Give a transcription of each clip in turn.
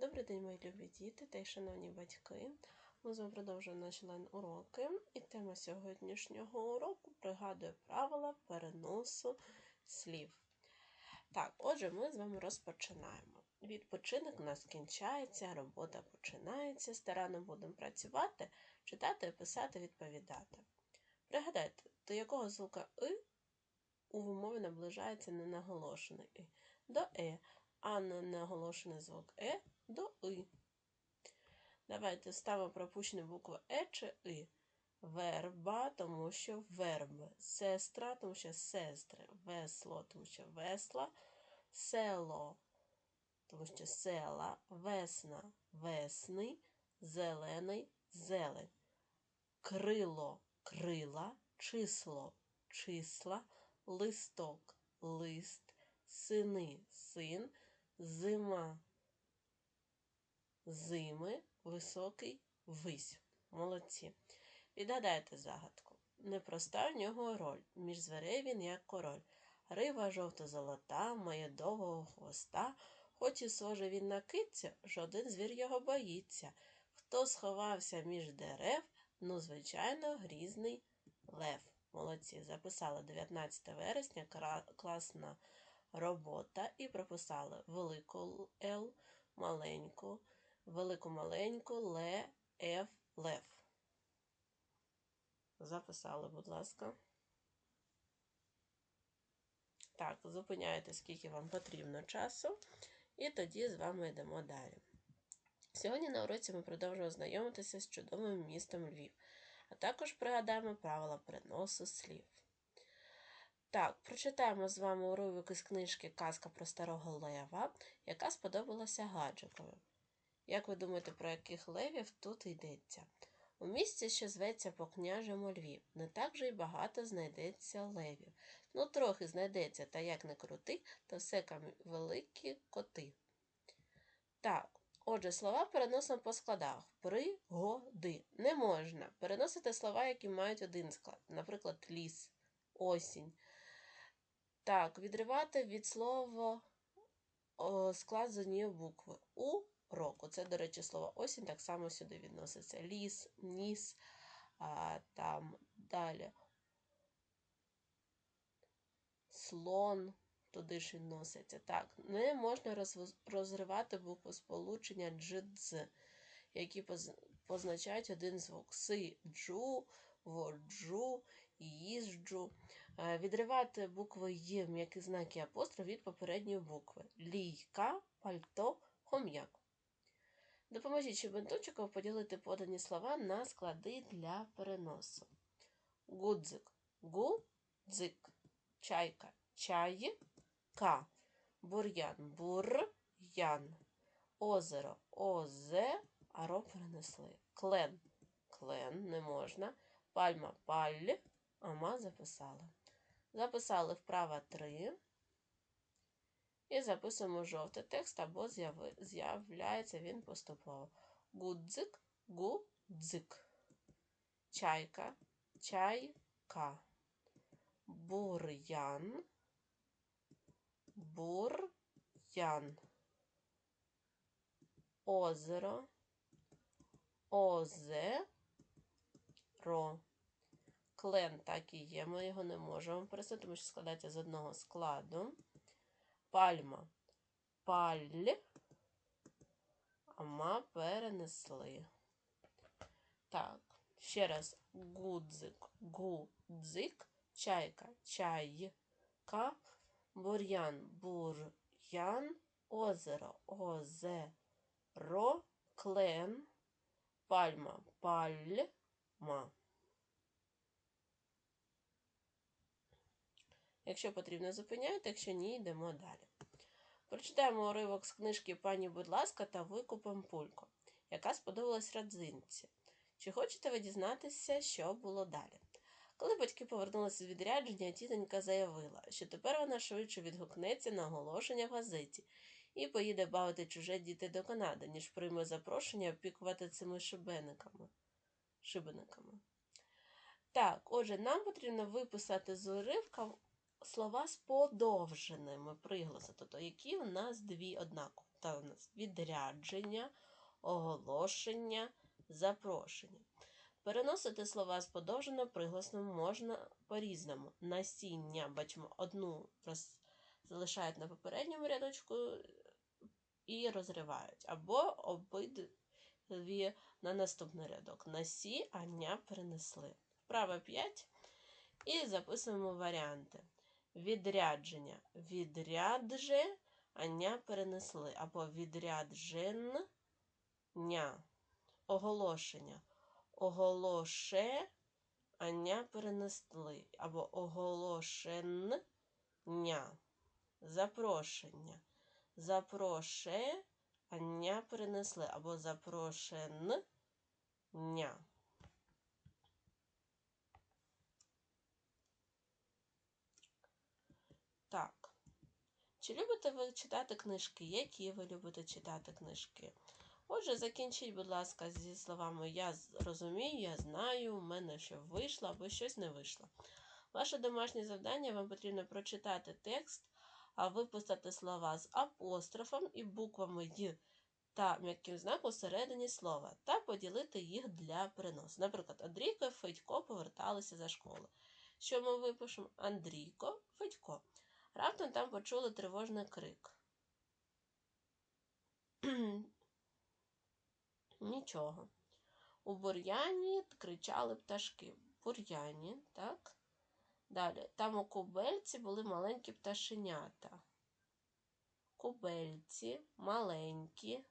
Добрий день, мої любі діти та й шановні батьки. Ми з вами продовжуємо наші лайн-уроки. І тема сьогоднішнього уроку пригадує правила переносу слів. Так, отже, ми з вами розпочинаємо. Відпочинок у нас кінчається, робота починається. Старанно будемо працювати, читати, писати, відповідати. Пригадайте, до якого звука «и» у вимові наближається ненаголошений «и» до «е», а ненаголошений звук «е» до «и». Давайте ставимо пропущені букви Е чи И. Верба, тому що верби. Сестра, тому що сестри. Весло, тому що весла. Село, тому що села. Весна, весни. Зелений, зелень. Крило, крила. Число, числа. Листок, лист. Сини, син. Зима, зими, високий, вись. Молодці. Відгадайте загадку. Непроста в нього роль. Між зверей він як король. Рива жовто-золота, має довгого хвоста. Хоч і схоже він на китця, жоден звір його боїться. Хто сховався між дерев, ну, звичайно, грізний лев. Молодці. Записали 19 вересня, класна робота і прописали велику Л, маленьку, велику маленьку, ле, Ф, лев. Записали, будь ласка. Так, зупиняйте, скільки вам потрібно часу, і тоді з вами йдемо далі. Сьогодні на уроці ми продовжуємо знайомитися з чудовим містом Львів, а також пригадаємо правила переносу слів. Так, прочитаємо з вами уривок із книжки Казка про старого лева, яка сподобалася Гаджикові. Як ви думаєте, про яких левів тут йдеться? У місті, що зветься по княжому Львів, не так же й багато знайдеться левів. Ну, трохи знайдеться, та як не крути, то все камі- великі коти. Так, отже, слова переносимо по складах. Пригоди. Не можна переносити слова, які мають один склад, наприклад, ліс, осінь. Так, відривати від слова склад з букви. У року. Це, до речі, слово осінь так само сюди відноситься. Ліс, ніс, а, там далі. Слон туди ж відноситься. Так, не можна розривати букву сполучення дж-дз, які позначають один звук. Си, джу, воджу, їжджу. Е, Відривати букви Є, м'які знаки апостроф від попередньої букви. Лійка, пальто, хом'як. Допоможіть щебентучику поділити подані слова на склади для переносу. Гудзик, гудзик, чайка, чайка, бур'ян, бур'ян, озеро, озе, аро перенесли. Клен, клен, не можна. Пальма, паль, ама записали. Записали вправа 3. І записуємо жовтий текст або з'являється він поступово. Гудзик, гудзик. Чайка, чайка. Бур'ян, бур'ян. Озеро, озеро. Клен так і є, ми його не можемо пересити, тому що складається з одного складу. Пальма. Паль. Ама перенесли. Так, ще раз. Гудзик. Гудзик. Чайка. Чайка. Бур'ян. Бур'ян. Озеро. Озеро. Клен. Пальма. Пальма. Якщо потрібно, зупиняйте, якщо ні, йдемо далі. Прочитаємо уривок з книжки Пані, будь ласка, та викупом пулько, яка сподобалась родзинці. Чи хочете ви дізнатися, що було далі? Коли батьки повернулися з відрядження, тітонька заявила, що тепер вона швидше відгукнеться на оголошення в газеті і поїде бавити чуже діти до Канади, ніж прийме запрошення опікувати цими шибениками. шибениками. Так, отже, нам потрібно виписати з уривка слова з подовженими приголосами, тобто які у нас дві однакові. та у нас відрядження, оголошення, запрошення. Переносити слова з подовжено приголосним можна по-різному. Насіння, бачимо, одну роз... залишають на попередньому рядочку і розривають, або обидві на наступний рядок. Насіння перенесли. Вправа 5. І записуємо варіанти. Відрядження. Відрядження перенесли. Або відрядження. Оголошення. Оголошення перенесли. Або оголошення. Запрошення. Запрошення перенесли. Або запрошення. Так. Чи любите ви читати книжки? Які ви любите читати книжки? Отже, закінчіть, будь ласка, зі словами Я розумію, я знаю, у мене що вийшло або щось не вийшло. Ваше домашнє завдання вам потрібно прочитати текст, а випустити слова з апострофом і буквами Й та м'яким знаком всередині слова та поділити їх для переносу. Наприклад, Андрійко і Федько поверталися за школу. Що ми випишемо? Андрійко, Федько. Раптом там почули тривожний крик. Нічого. У бур'яні кричали пташки. Бур'яні, так? Далі. Там у кубельці були маленькі пташенята. Кубельці маленькі.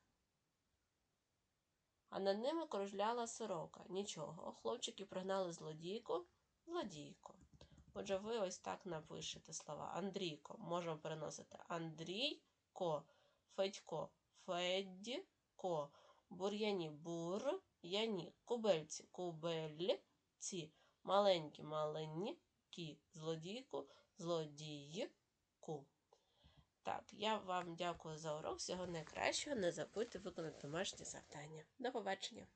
А над ними кружляла сорока. Нічого. Хлопчики пригнали злодійку. Злодійку. Отже, ви ось так напишете слова. Андрійко. Можемо переносити Андрійко, Федько, Федько, бур'яні бур, яні, кубельці, кубельці, маленькі, маленькі, злодійку, злодійку. Так, я вам дякую за урок. Всього найкращого. Не забудьте виконати домашнє завдання. До побачення!